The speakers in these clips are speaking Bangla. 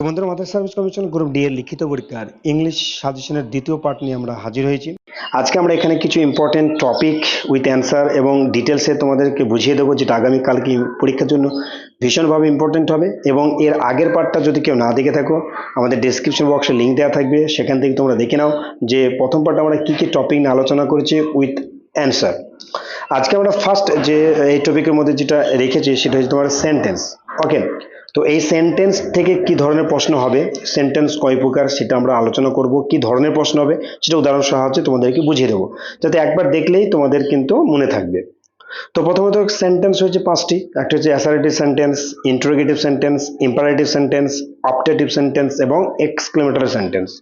বন্ধুরা mother service commission group D এর লিখিত পরীক্ষার ইংলিশ সাজেশনের দ্বিতীয় পার্ট নিয়ে আমরা হাজির হয়েছি। আজকে আমরা এখানে কিছু ইম্পর্টেন্ট টপিক উইথ অ্যান্সার এবং ডিটেলসে তোমাদেরকে বুঝিয়ে দেবো যেটা আগামীকালকে পরীক্ষার জন্য ভীষণভাবে ইম্পর্টেন্ট হবে এবং এর আগের পার্টটা যদি কেউ না দেখে থাকো, আমাদের ডেসক্রিপশন বক্সে লিঙ্ক দেওয়া থাকবে, সেখান থেকে তোমরা দেখে নাও যে প্রথম পার্টে আমরা কী কী টপিক নিয়ে আলোচনা করেছি উইথ অ্যান্সার আজকে আমরা ফার্স্ট যে এই টপিকের মধ্যে যেটা রেখেছি সেটা হচ্ছে তোমার সেন্টেন্স ওকে তো এই সেন্টেন্স থেকে কি ধরনের প্রশ্ন হবে? সেন্টেন্স কয় প্রকার সেটা আমরা আলোচনা করব। কি ধরনের প্রশ্ন হবে? সেটা উদাহরণ সাহায্যে তোমাদেরকে বুঝিয়ে দেবো। যাতে একবার দেখলেই তোমাদের কিন্তু মনে থাকবে। তো প্রথমত সেন্টেন্স হচ্ছে পাঁচটি। একটা হচ্ছে assertive sentence interrogative sentence imperative sentence optative sentence এবং এক্সক্লেমেটরি সেন্টেন্স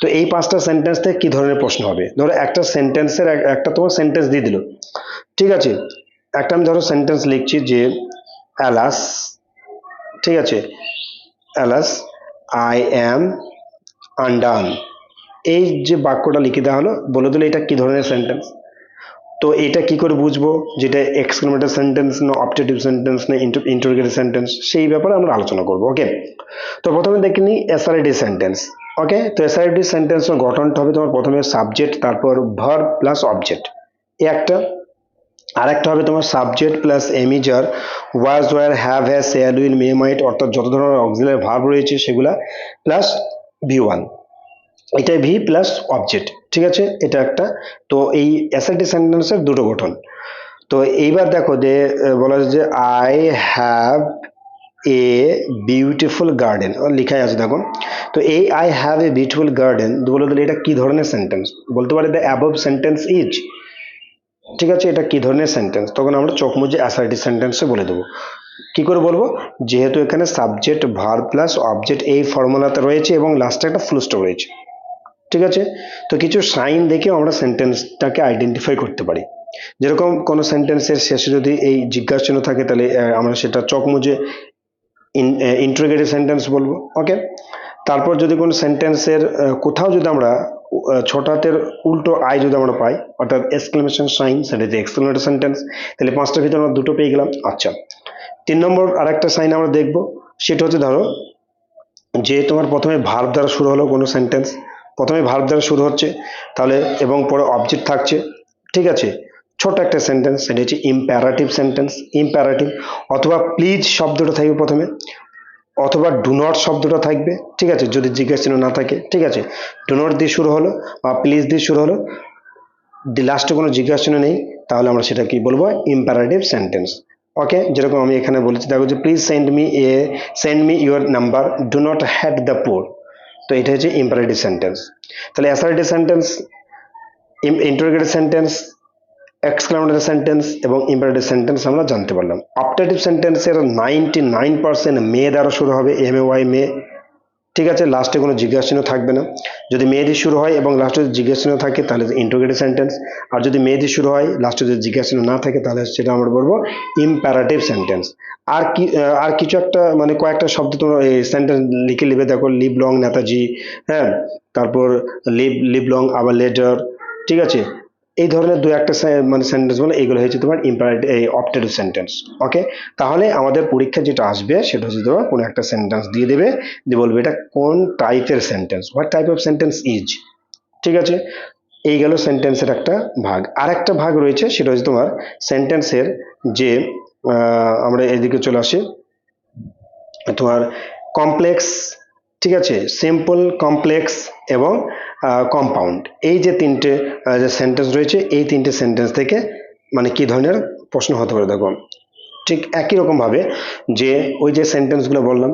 তো এই পাঁচটা সেন্টেন্স থেকে কি ধরনের প্রশ্ন হবে? ধরো একটা সেন্টেন্সের একটা তোমার সেন্টেন্স দিয়ে দিল। ঠিক আছে? একটা আমি ধরো সেন্টেন্স লিখছি যে অ্যালাস ঠিক আছে। অ্যালাস আই অ্যাম আন্ডান এই যে বাক্যটা লিখে দেওয়া হলো, বলে দিলে এটা কি ধরনের সেন্টেন্স তো এটা কি করে বুঝব? যেটা এক্সক্লেমেটর সেন্টেন্স না অপটেটিভ সেন্টেন্স না ইন্টারোগেটিভ সেন্টেন্স সেই ব্যাপারে আমরা আলোচনা করব ওকে তো প্রথমে দেখে নিই এসআরআইডি সেন্টেন্স ওকে তো এসআরআইডি সেন্টেন্সের গঠনটা হবে তোমার প্রথমে সাবজেক্ট তারপর ভার্ব প্লাস অবজেক্ট এ একটা আর একটা হবে তোমার subject plus am is are was were have has shall will may might অর্থাৎ যত ধরনের অক্সিলারি ভার্ব রয়েছে সেগুলা প্লাস ভি ওয়ান এটা ভি প্লাস অবজেক্ট ঠিক আছে? এটা একটা। তো এই অ্যাসাইটি সেন্টেন্সের দুটো গঠন। তো এইবার দেখো যে বলা যে I have a beautiful garden লেখাই আছে দেখো। তো এই I have a beautiful garden বলে দিলে এটা কি ধরনের সেন্টেন্স বলতে পারে দ্য অ্যাবভ সেন্টেন্স ইজ ঠিক আছে, এটা কি ধরনের সেন্টেন্স তখন আমরা চোখ মুজে অ্যাসাইটি সেন্টেন্সে বলে দেবো। কি করে বলব? যেহেতু এখানে সাবজেক্ট ভার প্লাস অবজেক্ট এই ফর্মুলাতে রয়েছে এবং লাস্টে একটা ফুল স্টপ রয়েছে। ঠিক আছে? তো কিছু সাইন দেখেও আমরা সেন্টেন্সটাকে আইডেন্টিফাই করতে পারি। যেরকম কোনো সেন্টেন্সের শেষে যদি এই জিজ্ঞাসা চিহ্ন থাকে, তাহলে আমরা সেটা চোখ মুজে ইন্টারোগেটিভ সেন্টেন্স বলব। ওকে তারপর যদি কোনো সেন্টেন্সের কোথাও যদি আমরা আহ, ছোট হাতের উল্টো আই যদি আমরা পাই অর্থাৎ এক্সক্লেমেশন সাইন সেটা যে এক্সক্লেমেটর সেন্টেন্স তাহলে পাঁচটার ভিতরে আমরা দুটো পেয়ে গেলাম। আচ্ছা। তিন নম্বর আরেকটা সাইন আমরা দেখব সেটা হচ্ছে ধরো যে তোমার প্রথমে ভার্ব দ্বারা শুরু হলো কোনো সেন্টেন্স প্রথমে ভার্ব দ্বারা শুরু হচ্ছে তাহলে এবং পরে অবজেক্ট থাকছে ঠিক আছে? ছোট একটা সেন্টেন্স সেটা হচ্ছে ইম্প্যারাটিভ সেন্টেন্স ইম্প্যারাটিভ অথবা প্লিজ শব্দটা থাকবে প্রথমে অথবা ডু নট শব্দটা থাকবে, ঠিক আছে? যদি জিজ্ঞাসা চিহ্ন না থাকে, ঠিক আছে? ডু নট দিয়ে শুরু হলো বা প্লিজ দিয়ে শুরু হলো লাস্টে কোনো জিজ্ঞাসা চিহ্ন নেই, তাহলে আমরা সেটা কি বলব? ইম্পারেটিভ সেন্টেন্স ওকে যেরকম আমি এখানে বলেছি, দেখো যে please send me a send me your number do not hurt the poor তো এটা হচ্ছে ইম্পারেটিভ সেন্টেন্স তাহলে assertive sentence interrogative sentence exclamatory sentence এবং ইম্পারেটিভ সেন্টেন্স আমরা জানতে পারলাম। অপটেটিভ সেন্টেন্সের নাইনটি নাইন পার্সেন্ট মে দ্বারা শুরু হবে এম এ ওয়াই মে ঠিক আছে লাস্টে কোনো জিজ্ঞাসা চিহ্ন থাকবে না। যদি দিয়ে শুরু হয় এবং লাস্টে যদি জিজ্ঞাসা চিহ্ন থাকে, তাহলে ইন্টোগেটিভ সেন্টেন্স আর যদি দিয়ে শুরু হয় লাস্টে যদি জিজ্ঞাসা চিহ্ন না থাকে, তাহলে সেটা আমরা বলব ইম্প্যারাটিভ সেন্টেন্স আর কি আর কিছু একটা মানে কয়েকটা শব্দ তোমরা সেন্টেন্স লিখে লিখে দেখো লিভ লং নেতাজি হ্যাঁ? তারপর লিভ লিভ লং আবার লেটার ঠিক আছে? এই ধরনের দু একটা মানে সেন্টেন্স বলে এগুলো হচ্ছে তোমার ইম্পারেটিভ এই অপটেটিভ সেন্টেন্স ওকে তাহলে আমাদের পরীক্ষা যেটা আসবে সেটা হচ্ছে তোমার কোনো একটা সেন্টেন্স দিয়ে দেবে, দিয়ে বলবে এটা কোন টাইপের sentence what type of sentence is ঠিক আছে? এই গেল সেন্টেন্সের একটা ভাগ। আর একটা ভাগ রয়েছে সেটা হচ্ছে তোমার সেন্টেন্সের যে আমরা এদিকে চলে আসি, তোমার কমপ্লেক্স ঠিক আছে? সিম্পল কমপ্লেক্স এবং কম্পাউন্ড এই যে তিনটে যে সেন্টেন্স রয়েছে, এই তিনটে সেন্টেন্স থেকে মানে কি ধরনের প্রশ্ন হতে পারে দেখো। ঠিক একই রকম ভাবে যে ওই যে সেন্টেন্সগুলো বললাম,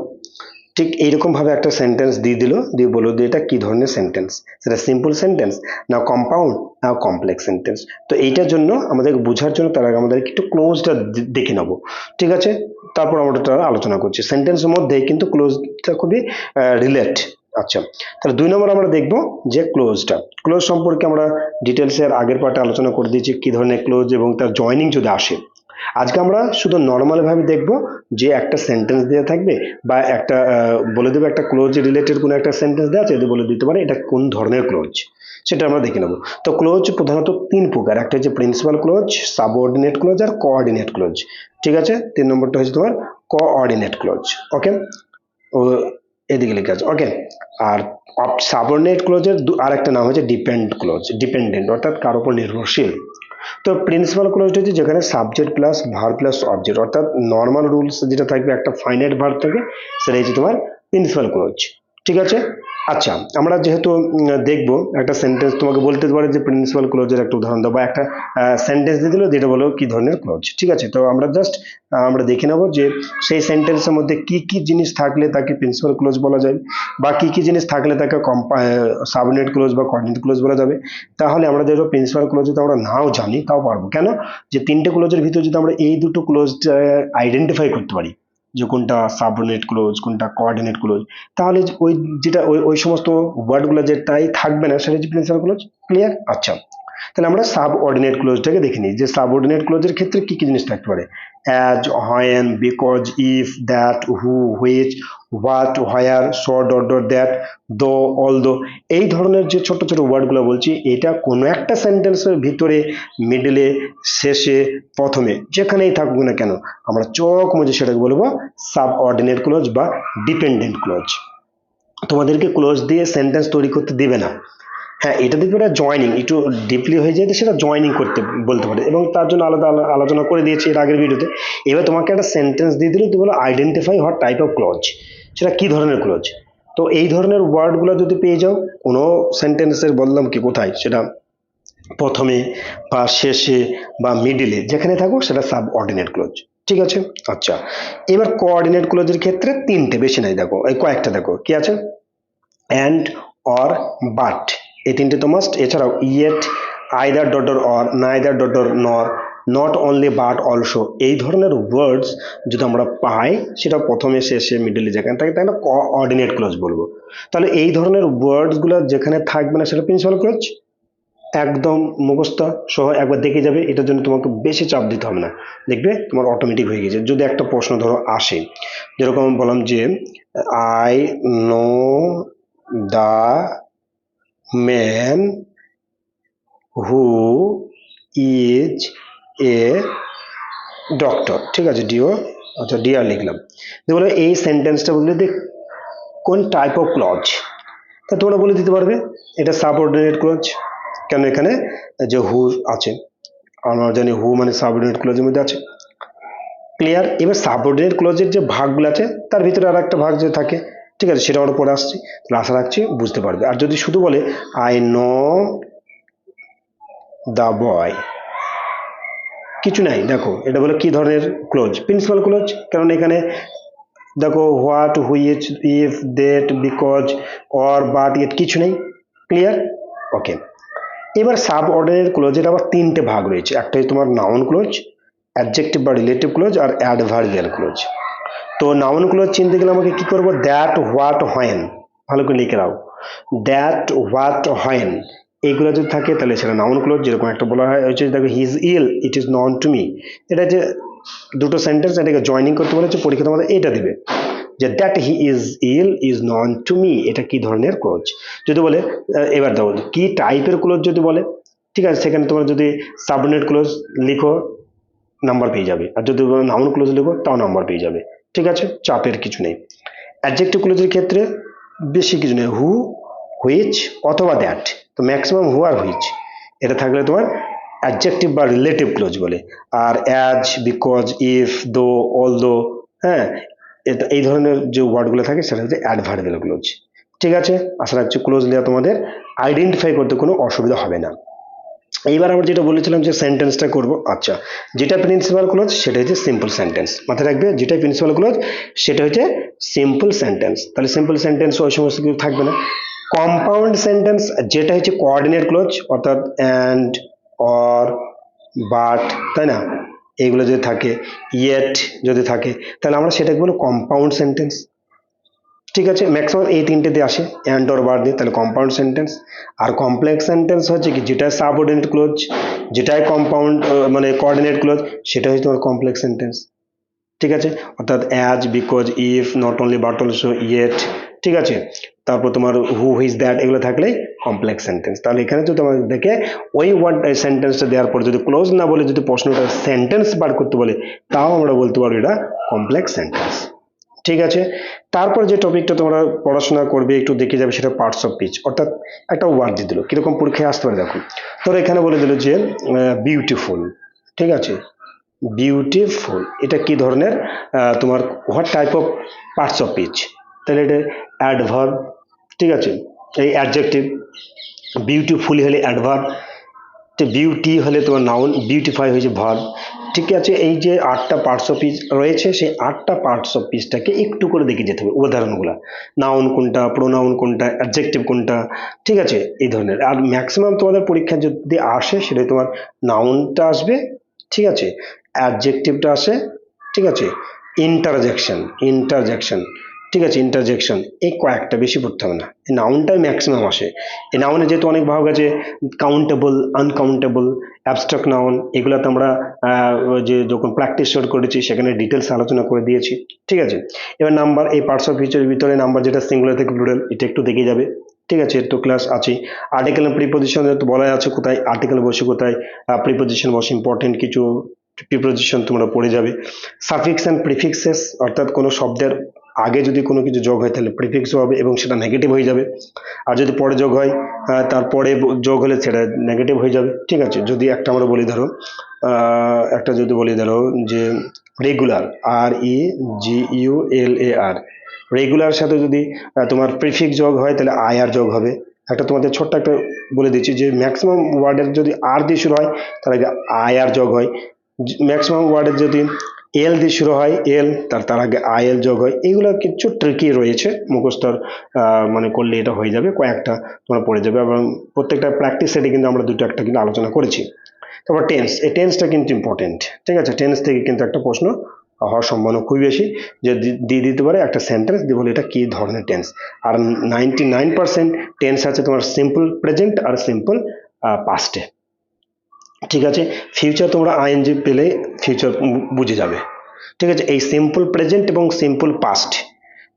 ঠিক এইরকম ভাবে একটা সেন্টেন্স দিয়ে দিল, দিয়ে বলল যে এটা কি ধরনের সেন্টেন্স সেটা সিম্পল সেন্টেন্স না কম্পাউন্ড না কমপ্লেক্স সেন্টেন্স তো এইটার জন্য আমাদের বোঝার জন্য তার আগে আমাদের একটু ক্লোজটা দেখে নেব। ঠিক আছে? তারপর আমরা আলোচনা করছি। সেন্টেন্সের মধ্যে কিন্তু ক্লোজটা খুবই রিলেট আচ্ছা তাহলে দুই নম্বর আমরা দেখব যে ক্লোজটা ক্লোজ সম্পর্কে আমরা ডিটেলসের আগের পার্টে আলোচনা করে দিয়েছি কি ধরনের ক্লোজ এবং তার জয়নিং যদি আসে। আজকে আমরা শুধু নর্মাল ভাবে দেখব যে একটা সেন্টেন্স দেওয়া থাকবে বা একটা বলে দেবে একটা ক্লোজ রিলেটেড কোনো একটা সেন্টেন্স দেওয়া আছে যদি বলে দিতে পারে এটা কোন ধরনের ক্লোজ সেটা আমরা দেখে নেব। তো ক্লোজ প্রধানত তিন প্রকার, একটা হচ্ছে প্রিন্সিপাল ক্লোজ সাবঅর্ডিনেট ক্লোজ আর কোঅর্ডিনেট ক্লোজ ঠিক আছে? তিন নম্বরটা হচ্ছে তোমার কোঅর্ডিনেট ক্লোজ ওকে এদিকে লেখা আছে। ওকে আর সাবর্নেট ক্লোজের আর একটা নাম হচ্ছে ডিপেন্ড ক্লোজ ডিপেন্ডেন্ট অর্থাৎ কার উপর নির্ভরশীল। তো প্রিন্সিপাল ক্লোজ হচ্ছে যেখানে subject plus verb plus object অর্থাৎ নর্মাল রুলস যেটা থাকবে, একটা ফাইনাইট ভার থাকে সেটা হচ্ছে তোমার প্রিন্সিপাল ক্লোজ ঠিক আছে? আচ্ছা আমরা যেহেতু দেখব, একটা সেন্টেন্স তোমাকে বলতে পারে যে প্রিন্সিপাল ক্লোজের একটা উদাহরণ দাও বা একটা সেন্টেন্স দিয়ে দিলো যেটা বলো কি ধরনের ক্লোজ ঠিক আছে? তো আমরা জাস্ট আমরা দেখে নেব যে সেই সেন্টেন্সের মধ্যে কি কি জিনিস থাকলে তাকে প্রিন্সিপাল ক্লোজ বলা যায় বা কি কি জিনিস থাকলে তাকে কম্পা সাবনেট ক্লোজ বা কোঅর্ডিনেট ক্লোজ বলা যাবে। তাহলে আমরা যেহেতু প্রিন্সিপাল ক্লোজ যদি আমরা নাও জানি তাও পারব। কেন? যে তিনটে ক্লোজের ভিতরে যদি আমরা এই দুটো ক্লোজ আইডেন্টিফাই করতে পারি যে কোনটা সাবঅর্ডিনেট ক্লোজ কোনটা কোঅর্ডিনেট ক্লোজ তাহলে ওই যেটা, ওই ওই সমস্ত ওয়ার্ডগুলো যেটাই থাকবে না, সেটা হচ্ছে প্রিন্সিপাল ক্লোজ ক্লিয়ার আচ্ছা। তাহলে আমরা সাবঅর্ডিনেট ক্লোজটাকে দেখে নিই যে সাবঅর্ডিনেট ক্লোজের ক্ষেত্রে কি কি জিনিস থাকতে পারে? As when because if that who which what where so dot dot that though although এই ধরনের যে ছোট ছোট ওয়ার্ডগুলো বলছি, এটা কোনো একটা সেন্টেন্সের ভিতরে মিডলে শেষে, প্রথমে, যেখানেই থাকুক না কেন, আমরা চোখ মুজে সেটাকে বলব সাবঅর্ডিনেট ক্লোজ বা ডিপেন্ডেন্ট ক্লোজ তোমাদেরকে ক্লোজ দিয়ে সেন্টেন্স তৈরি করতে দিবে না। হ্যাঁ এটা দেখবে পারে জয়নিং একটু ডিপলি হয়ে যায় তো সেটা জয়নিং করতে, বলতে পারে। এবং তার জন্য আলাদা আলা- আলোচনা করে দিয়েছি এর আগের ভিডিওতে এবার তোমাকে একটা সেন্টেন্স দিয়ে দিলে তুমি বলো? Identify what type of clause সেটা কী ধরনের ক্লোজ তো এই ধরনের ওয়ার্ডগুলো যদি পেয়ে যাও, কোনো সেন্টেন্সের বললাম কি কোথায়? সেটা প্রথমে বা শেষে বা মিডিলে যেখানে থাকুক, সেটা সাব অর্ডিনেট ক্লোজ ঠিক আছে? আচ্ছা। এবার কোঅর্ডিনেট ক্লোজের ক্ষেত্রে তিনটে, বেশি নাই, দেখো। এই কয়েকটা দেখো। কি আছে? অ্যান্ড অর বাট এই তিনটে তো মাস্ট এছাড়াও ইয়েট আইদার ডটর অর নাইদার ডটর nor not only but also এই ধরনের ওয়ার্ডস যদি আমরা পাই, সেটা প্রথমে শেষে মিডলে যেখানে থাকে তাই না কোঅর্ডিনেট ক্লোজ বলব। তাহলে এই ধরনের ওয়ার্ডসগুলো যেখানে থাকবে না, সেটা প্রিন্সিপাল ক্লোজ একদম মুখস্থ সহ একবার দেখে যাবে, এটার জন্য তোমাকে বেশি চাপ দিতে হবে না। দেখবে তোমার অটোমেটিক হয়ে গেছে। যদি একটা প্রশ্ন ধরো আসে, যেরকম বললাম যে I know the man who is a doctor ঠিক আছে ডিও আচ্ছা ডিআর লিখলাম। বলো এই সেন্টেন্সটা বললে দেখ কোন টাইপ অফ ক্লজ তা তোমরা বলে দিতে পারবে, এটা সাবঅর্ডিনেট ক্লজ কেন এখানে? যে হু আছে। আমরা জানি হু মানে সাবঅর্ডিনেট ক্লজের মধ্যে আছে। ক্লিয়ার এবার সাবঅর্ডিনেট ক্লজের যে ভাগগুলো আছে, তার ভিতরে আর একটা ভাগ যে থাকে ঠিক আছে, সেটা আমরা পরে আসছি, তাহলে আশা রাখছি বুঝতে পারবে। আর যদি শুধু বলে আই নো দ্য বয় কিছু নাই, দেখো, এটা বলে কি ধরনের ক্লোজ প্রিন্সিপাল ক্লোজ কারণ এখানে দেখো what which if that because or but it কিছু নেই ক্লিয়ার ওকে এবার সাব অর্ডারের ক্লোজের আবার তিনটে ভাগ রয়েছে, একটা তোমার নাউন ক্লোজ অ্যাডজেক্টিভ বা রিলেটিভ ক্লোজ আর অ্যাডভার্বিয়াল ক্লোজ তো নাউন ক্লোজ চিনতে গেলে আমাকে কি করব? দ্যাট হোয়াট হয়েন ভালো করে লিখে নাও। দ্যাট হোয়াট হয়েন এইগুলো যদি থাকে তাহলে সেটা নাউন ক্লোজ যেরকম একটা বলা হয় হচ্ছে দেখো he's ill it is known to me এটা যে দুটো সেন্টেন্স এটাকে জয়নিং করতে বলেছে পরীক্ষা তোমাদের এটা দিবে। যে that he is ill is known to me এটা কি ধরনের ক্লোজ যদি বলে এবার দাও কি টাইপের ক্লোজ যদি বলে, ঠিক আছে, সেখানে তোমরা যদি সাবনেট ক্লোজ লিখো নাম্বার পেয়ে যাবে। আর যদি নাউন ক্লোজ লিখো, তাও নাম্বার পেয়ে যাবে। ঠিক আছে? চাপের কিছু নেই। অ্যাডজেক্টিভ ক্লোজের ক্ষেত্রে বেশি কিছু নেই। হু হুইচ অথবা দ্যাট তো ম্যাক্সিমাম হু আর হুইচ এটা থাকলে তোমার অ্যাডজেক্টিভ বা রিলেটিভ ক্লোজ বলে। আর as because if though although হ্যাঁ? এটা এই ধরনের যে ওয়ার্ডগুলো থাকে, সেটা হচ্ছে অ্যাডভার্বিয়াল ক্লোজ ঠিক আছে? আশা রাখছি ক্লোজ নেওয়া তোমাদের আইডেন্টিফাই করতে কোনো অসুবিধা হবে না। এইবার আমরা যেটা বলেছিলাম যে সেন্টেন্সটা করব আচ্ছা যেটা প্রিন্সিপাল ক্লোজ সেটা হচ্ছে সিম্পল সেন্টেন্স মাথায় রাখবে, যেটা প্রিন্সিপাল ক্লোজ সেটা হচ্ছে সিম্পল সেন্টেন্স তাহলে সিম্পল সেন্টেন্স ওই সমস্ত কিছু থাকবে না। কম্পাউন্ড সেন্টেন্স যেটা হচ্ছে কোঅর্ডিনেট ক্লোজ অর্থাৎ অ্যান্ড অর বাট তাই না? এইগুলো যদি থাকে ইয়েট যদি থাকে, তাহলে আমরা সেটাকে বলি কম্পাউন্ড সেন্টেন্স ঠিক আছে ম্যাক্সিমাম এই তিনটেতে আসে। অ্যান্ড অর বার দিয়ে, তাহলে কম্পাউন্ড সেন্টেন্স আর কমপ্লেক্স সেন্টেন্স হচ্ছে কি যেটা সাবঅর্ডিনেট ক্লোজ যেটাই কম্পাউন্ড মানে কোঅর্ডিনেট ক্লোজ সেটা হচ্ছে তোমার কমপ্লেক্স সেন্টেন্স ঠিক আছে? অর্থাৎ as because if not only but also yet ঠিক আছে? তারপর তোমার হু হুইজ দ্যাট এগুলো থাকলে কমপ্লেক্স সেন্টেন্স তাহলে এখানে যদি তোমার দেখে, ওই ওয়ার্ড সেন্টেন্সটা দেওয়ার পর যদি ক্লোজ না বলে, যদি প্রশ্নটা সেন্টেন্স বার করতে বলে, তাও আমরা বলতে পারব এটা কমপ্লেক্স সেন্টেন্স ঠিক আছে? তারপর যে টপিকটা তোমরা পড়াশোনা করবে, একটু দেখে যাবে, সেটা পার্টস অফ পিচ অর্থাৎ একটা ওয়ার্ড দিয়ে দিল। কীরকম পরীক্ষায় আসতে পারে দেখো। তোর এখানে বলে দিল যে বিউটিফুল ঠিক আছে? বিউটিফুল এটা কি ধরনের? তোমার what type of parts of speech তাহলে এটা অ্যাডভার্ব ঠিক আছে? এই অ্যাডজেক্টিভ বিউটিফুল হলে অ্যাডভার্ব তো বিউটি হলে তোমার নাউন বিউটিফাই হয়েছে ভার্ব ঠিক আছে, এই যে আটটা পার্টস পিচ রয়েছে, সেই আটটা পার্টস অফ পিচটাকে একটু করে দেখে যেতে হবে, উদাহরণগুলো। নাউন কোনটা প্রোনাউন কোনটা অ্যাডজেক্টিভ কোনটা, ঠিক আছে, এই ধরনের। আর ম্যাক্সিমাম তোমাদের পরীক্ষা যদি আসে সেটা তোমার নাউনটা আসবে, ঠিক আছে অ্যাডজেক্টিভটা আসে, ঠিক আছে ইন্টারজেকশন ইন্টারজেকশন ঠিক আছে ইন্টারজেকশন এই কয়েকটা বেশি পড়তে হবে না। এই নাউনটাই ম্যাক্সিমাম আসে। এই নাউনে যেহেতু অনেক ভাগ আছে কাউন্টেবল আনকাউন্টেবল অ্যাবস্ট্রাক্ট নাউন এগুলোতে আমরা ওই যে যখন প্র্যাকটিস শোর করেছি, সেখানে ডিটেলস আলোচনা করে দিয়েছি, ঠিক আছে? এবার নাম্বার এই পার্টস অফ ফিচারের ভিতরে নাম্বার যেটা সিঙ্গুলার থেকে প্লুরাল এটা একটু দেখে যাবে, ঠিক আছে? তো ক্লাস আছেই। আর্টিকেল প্রিপোজিশন তো বলাই আছে কোথায় আর্টিকেল বসে কোথায় প্রিপোজিশন বসে ইম্পর্টেন্ট কিছু প্রিপোজিশন তোমরা পড়ে যাবে। সাফিক্স অ্যান্ড প্রিফিক্সেস অর্থাৎ কোনো শব্দের আগে যদি কোনো কিছু যোগ হয় তাহলে প্রিফিক্স হবে এবং সেটা নেগেটিভ হয়ে যাবে। আর যদি পরে যোগ হয় তারপরে যোগ হলে সেটা নেগেটিভ হয়ে যাবে। ঠিক আছে? যদি একটা আমরা বলি ধরো একটা যদি বলি ধরো যে regular R E G U L A R regular সাথে যদি তোমার প্রিফিক্স যোগ হয় তাহলে আই আর যোগ হবে। একটা তোমাদের ছোট্ট একটা বলে দিচ্ছি যে ম্যাক্সিমাম ওয়ার্ডের যদি আর দিয়ে শুরু হয়, তাহলে আগে আই আর যোগ হয়। ম্যাক্সিমাম ওয়ার্ডের যদি এল দিয়ে শুরু হয়, এল, তার তার আগে আই এল যোগ হয়, এগুলো কিছু ট্রিকি রয়েছে, মুখস্থর মানে করলে এটা হয়ে যাবে, কয়েকটা তোমরা পড়ে যাবে এবং প্রত্যেকটা প্র্যাকটিস সেটে কিন্তু আমরা দুটো একটা কিন্তু আলোচনা করেছি। তারপর টেন্স এই টেন্সটা কিন্তু ইম্পর্টেন্ট ঠিক আছে? টেন্স থেকে কিন্তু একটা প্রশ্ন হওয়ার সম্ভাবনা খুবই বেশি, যে দিয়ে দিতে পারে একটা সেন্টেন্স দিয়ে বলে এটা কী ধরনের টেন্স আর নাইনটি নাইন পার্সেন্ট টেন্স আছে তোমার সিম্পল প্রেজেন্ট আর সিম্পল পাস্টে ঠিক আছে? ফিউচার তোমরা আইএনজি পেলে ফিউচার বুঝে যাবে। ঠিক আছে? এই সিম্পল প্রেজেন্ট এবং সিম্পল পাস্ট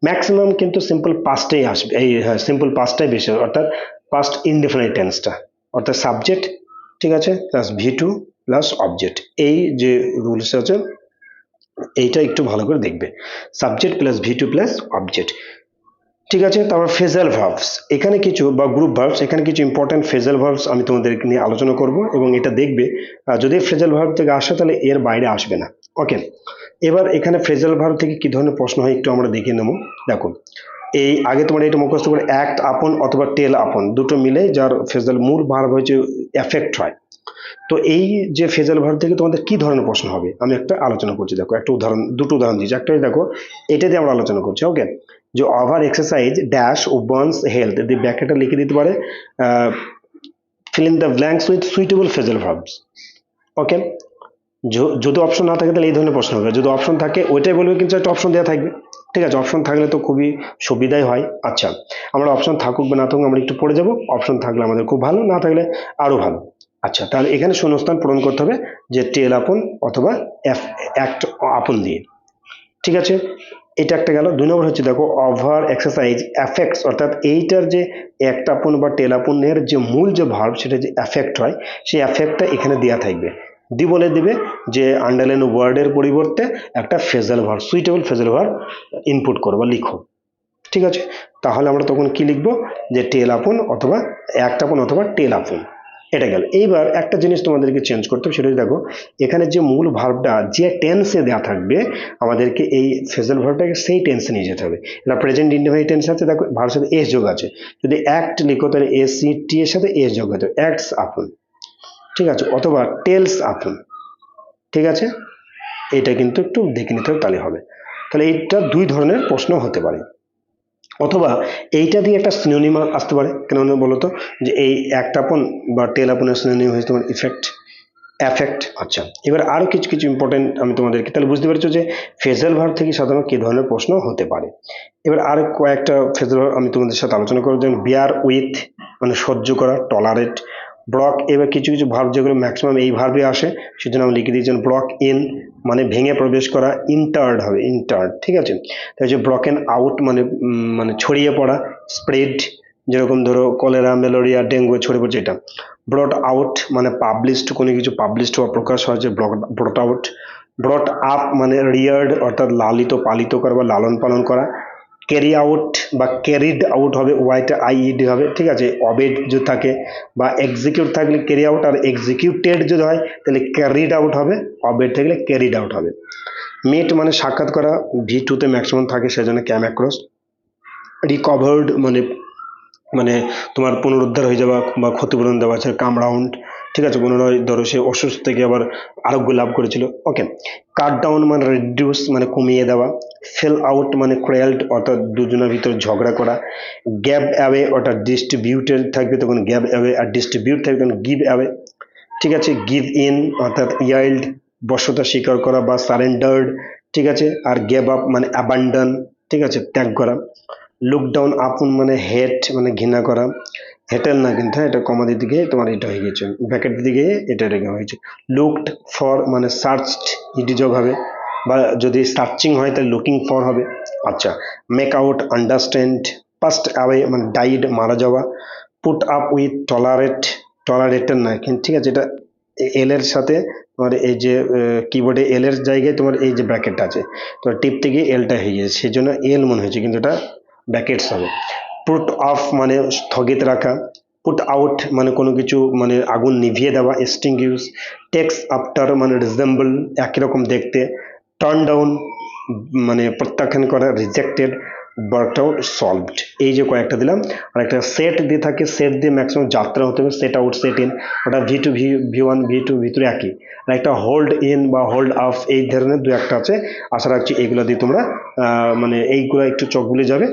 ম্যাক্সিমাম কিন্তু সিম্পল পাস্টেই আসবে, এই হ্যাঁ সিম্পল পাস্টটাই বেশি অর্থাৎ পাস্ট ইনডিফিনিট টেন্সটা অর্থাৎ সাবজেক্ট ঠিক আছে? Plus V two plus object এই যে রুলস আছে, এইটা একটু ভালো করে দেখবে। Subject plus V two plus object ঠিক আছে? তারপর ফেজাল ভার্বস এখানে কিছু, বা গ্রুপ ভার্বস এখানে কিছু ইম্পর্টেন্ট ফেজাল ভার্বস আমি তোমাদের নিয়ে আলোচনা করব এবং এটা দেখবে যদি ফ্রেজাল ভার্ব থেকে আসে তাহলে এর বাইরে আসবে না। ওকে এবার এখানে ফ্রেজাল ভার্ব থেকে কি ধরনের প্রশ্ন হয় একটু আমরা দেখে নেব। দেখো, এই আগে তোমার এটা মুখস্থ করে অ্যাক্ট আপন অথবা টেল আপন দুটো মিলে যার ফেজাল মূল ভার্ব হয়েছে এফেক্ট হয়। তো এই যে ফেজাল ভার্ব থেকে তোমাদের কি ধরনের প্রশ্ন হবে? আমি একটা আলোচনা করছি। দেখো, একটা উদাহরণ, দুটো উদাহরণ দিচ্ছি একটা দেখো, এটা দিয়ে আমরা আলোচনা করছি। ওকে যে ওভার এক্সারসাইজ ড্যাশ ও বার্নস হেলথ দিয়ে ব্যাখ্যাটা লিখে দিতে পারে fill in the blanks with suitable phrasal verbs okay যদি অপশন না থাকে তাহলে এই ধরনের প্রশ্ন হবে। যদি অপশন থাকে, ওইটাই বলবে, কিন্তু একটা অপশন দেওয়া থাকবে। ঠিক আছে অপশন থাকলে তো খুবই সুবিধাই হয়। আচ্ছা আমরা অপশন থাকুক বা না থাকুক, আমরা একটু পড়ে যাব। অপশন থাকলে আমাদের খুব ভালো, না থাকলে আরও ভালো। আচ্ছা তাহলে এখানে শূন্যস্থান পূরণ করতে হবে, যে টেল আপন অথবা অ্যাক্ট আপন দিয়ে। ঠিক আছে? এটা একটা গেল। দুই নম্বর হচ্ছে দেখো ওভার এক্সারসাইজ অ্যাফেক্টস অর্থাৎ এইটার যে একটাপন বা টেলাপনের যে মূল যে ভার্ব সেটা যে অ্যাফেক্ট হয়, সেই অ্যাফেক্টটা এখানে দেওয়া থাকবে। দি বলে দিবে যে আন্ডারলাইন ওয়ার্ডের পরিবর্তে একটা phrasal verb suitable phrasal verb input করো বা লিখো। ঠিক আছে? তাহলে আমরা তখন কি লিখব? যে টেল আপন অথবা একটাপন অথবা টেল আপন এটা গেল। এইবার একটা জিনিস তোমাদেরকে চেঞ্জ করতে হবে, সেটা দেখো, এখানে যে মূল ভার্বটা যে টেন্সে দেওয়া থাকবে, আমাদেরকে এই ফেজাল ভার্বটাকে সেই টেন্সে নিয়ে যেতে হবে। এটা প্রেজেন্ট ইন্ডিফাইনিট টেন্স আছে দেখো ভার্বের সাথে এস যোগ আছে। যদি অ্যাক্ট লিখো, তাহলে এস সি টি এর সাথে এস যোগ হতে অ্যাক্টস আপন ঠিক আছে? অথবা টেলস আপন ঠিক আছে? এটা কিন্তু একটু দেখে নিতে হবে, তাহলে হবে। তাহলে এইটা দুই ধরনের প্রশ্ন হতে পারে। অথবা এইটা দিয়ে একটা সিনোনিম আসতে পারে। কেন বলো তো? যে এই একটাপন বা টেল আপনের সিনোনিম হয়েছে তোমার ইফেক্ট অ্যাফেক্ট আচ্ছা। এবার আরও কিছু কিছু ইম্পর্টেন্ট আমি তোমাদেরকে তাহলে বুঝতে পারছ যে ফেজাল ভার থেকে সাধারণত কী ধরনের প্রশ্ন হতে পারে? এবার আর কয়েকটা ফেজাল ভার আমি তোমাদের সাথে আলোচনা করব। যেমন বিয়ার উইথ মানে সহ্য করা টলারেট ব্লক এবার কিছু কিছু ভার্ব যেগুলো ম্যাক্সিমাম এই ভার্বে আসে, সেজন্য আমি লিখে দিয়েছি ব্লক ইন মানে ভেঙে প্রবেশ করা ইন্টার্ড হবে ইন্টার্ড ঠিক আছে? তাই হচ্ছে ব্লকেন আউট মানে মানে ছড়িয়ে পড়া স্প্রেড যেরকম ধরো কলেরা ম্যালেরিয়া ডেঙ্গু ছড়িয়ে পড়ছে এটা। ব্রড আউট মানে পাবলিশড কোনো কিছু পাবলিশড হওয়া প্রকাশ হয় যে block brought out brought up মানে রিয়ার্ড অর্থাৎ লালিত, পালিত করা বা লালন পালন করা। ক্যারি আউট বা ক্যারিড আউট হবে ওয়াইটা আইইডি হবে, ঠিক আছে? অবেড যদি থাকে বা এক্সিকিউট থাকলে ক্যারি আউট আর এক্সিকিউটেড যদি হয়, তাহলে ক্যারিড আউট হবে অবেড থাকলে ক্যারিড আউট হবে। মিট মানে সাক্ষাৎ করা ভি টুতে ম্যাক্সিমাম থাকে, সেজন্য ক্যাম অ্যাক্রস রিকভার্ড মানে মানে তোমার পুনরুদ্ধার হয়ে যাওয়া বা ক্ষতিপূরণ দেওয়া আছে কাম রাউন্ড ঠিক আছে পুনরায় ধরো সে অসুস্থ থেকে আবার আরোগ্য লাভ করেছিল। ওকে কাট ডাউন মানে রিডিউস মানে কমিয়ে দেওয়া ফেল আউট মানে ক্রেল্ড অর্থাৎ দুজনের ভিতর ঝগড়া করা গ্যাপ অ্যাওয়ে অর্থাৎ ডিস্ট্রিবিউটেড থাকবে, তখন গ্যাপ অ্যাওয়ে আর ডিস্ট্রিবিউট থাকবে, তখন গিভ অ্যাওয়ে ঠিক আছে গিভ ইন অর্থাৎ ইয়াইল্ড বশ্যতা স্বীকার করা বা সারেন্ডার্ড ঠিক আছে, আর গেভ আপ মানে অ্যাবান্ডন ঠিক আছে, ত্যাগ করা। লুক ডাউন আপন মানে হেট মানে ঘৃণা করা। হেটেল না কিন্তু, এটা কমাদির দিকে তোমার এটা হয়ে গেছে। ব্যাকেট দিকে এটা রেখে হয়েছে। লুকড ফর মানে সার্চড ইডি যোগ হবে। বা যদি সার্চিং হয়, তাহলে লুকিং ফর হবে। আচ্ছা make out understand passed away মানে ডাইড মারা যাওয়া। পুট আপ উইথ টলারেট টলারেটের না। কিন্তু ঠিক আছে, এটা এল এর সাথে তোমার এই যে কিবোর্ডে এল এর জায়গায় তোমার এই যে ব্র্যাকেট আছে। তো টিপ থেকে এলটা হয়ে গেছে। সেই জন্য এল মনে হয়েছে, কিন্তু এটা ব্র্যাকেটস হবে। পুট অফ মানে স্থগিত রাখা পুট আউট মানে কোনো কিছু মানে আগুন নিভিয়ে দেওয়া এক্সটিংগুইশ টেক্স আফটার মানে রিজেম্বল একই রকম দেখতে টার্ন ডাউন মানে প্রত্যাখ্যান করা রিজেক্টেড ওয়ার্ক আউট সলভড এই যে কয়েকটা দিলাম। আর একটা সেট দিয়ে থাকে সেট দিয়ে ম্যাক্সিমাম যাত্রা হতে হবে সেট আউট সেট ইন ওটা V two V V one V two V three একই। আর একটা হোল্ড ইন বা হোল্ড আপ এই ধরনের দু একটা আছে, আশা রাখছি এইগুলো দিয়ে তোমরা মানে এইগুলো একটু চোখ বুলে যাবে।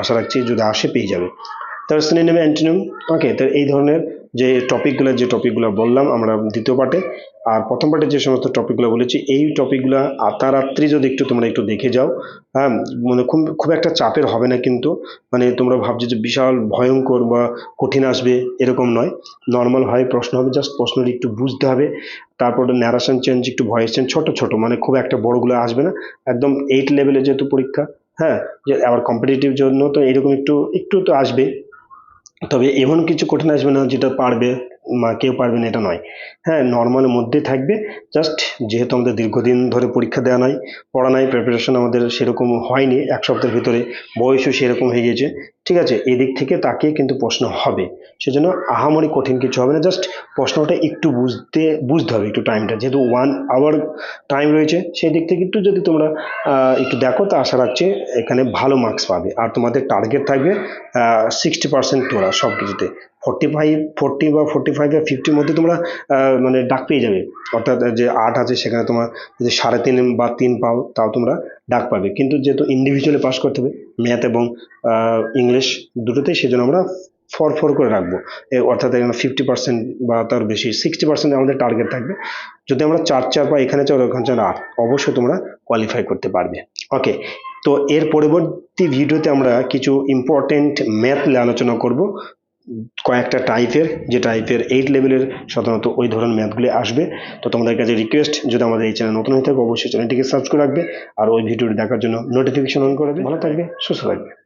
আশা রাখছি যদি আসে, পেয়ে যাবে। তারপর সিনোনিম অ্যান্টোনিম। ওকে তো এই ধরনের যে টপিকগুলো যে টপিকগুলো বললাম আমরা দ্বিতীয় পার্টে, আর প্রথম পার্টে যে সমস্ত টপিকগুলো বলেছি, এই টপিকগুলো আতারাত্রি যদি একটু তোমরা একটু দেখে যাও হ্যাঁ মানে খুব খুব একটা চাপের হবে না কিন্তু মানে তোমরা ভাবছ যে বিশাল ভয়ঙ্কর বা কঠিন আসবে, এরকম নয়। নর্মাল হয়, প্রশ্ন হবে জাস্ট প্রশ্নটি একটু বুঝতে হবে। তারপর ন্যারেশন চেঞ্জ একটু ভয়েস চেঞ্জ ছোটো ছোটো মানে খুব একটা বড়গুলো আসবে না। একদম এইট লেভেলে যেহেতু পরীক্ষা হ্যাঁ যে আবার কম্পিটিটিভ জন্য তো এরকম একটু একটু তো আসবে। তবে এমন কিছু কঠিন আসবে না যেটা পারবে মা কেউ পারবে না, এটা নয়। হ্যাঁ নর্মালের মধ্যে থাকবে। জাস্ট যেহেতু আমাদের দীর্ঘদিন ধরে পরীক্ষা দেওয়া নয়, পড়া নাই প্রিপারেশন আমাদের সেরকম হয়নি। এক সপ্তাহের ভিতরে বয়সও সেরকম হয়ে গেছে ঠিক আছে, এদিক থেকে তাকে কিন্তু প্রশ্ন হবে। সেজন্য আহামরি কঠিন কিছু হবে না জাস্ট প্রশ্নটা একটু বুঝতে বুঝতে হবে একটু টাইমটা যেহেতু ওয়ান আওয়ার টাইম রয়েছে, সেই দিক থেকে একটু যদি তোমরা একটু দেখো, তা আশা রাখছে এখানে ভালো মার্কস পাবে। আর তোমাদের টার্গেট থাকবে সিক্সটি পার্সেন্ট তোলা সব কিছুতে ফোর্টি ফাইভ ফোর্টি বা ফোর্টি ফাইভ বা ফিফটির মধ্যে তোমরা মানে ডাক পেয়ে যাবে। অর্থাৎ যে আট আছে, সেখানে তোমার যদি সাড়ে তিন বা তিন পাও, তাও তোমরা ডাক পাবে। কিন্তু যেহেতু ইন্ডিভিজুয়ালি পাস করতে হবে ম্যাথ এবং ইংলিশ দুটোতেই সেজন্য আমরা ফর ফর করে রাখব। অর্থাৎ এখানে ফিফটি পার্সেন্ট বা তার বেশি সিক্সটি পার্সেন্ট আমাদের টার্গেট থাকবে। যদি আমরা চার চার বা এখানে চার, ওখানে চার আট, অবশ্যই তোমরা কোয়ালিফাই করতে পারবে। ওকে তো এর পরবর্তী ভিডিওতে আমরা কিছু ইম্পর্টেন্ট ম্যাথ নিয়ে আলোচনা করব। কয়েকটা টাইপের যে টাইপের এইট লেভেলের সাধারণত ওই ধরনের ম্যাথগুলি আসবে। তো তোমাদের কাছে রিকোয়েস্ট যদি আমাদের এই চ্যানেল নতুন হয়ে থাকে, অবশ্যই চ্যানেলটিকে সাবস্ক্রাইব রাখবে, আর ওই ভিডিওটি দেখার জন্য নোটিফিকেশন অন করে দেবে। ভালো থাকবে, সুস্থ থাকবে।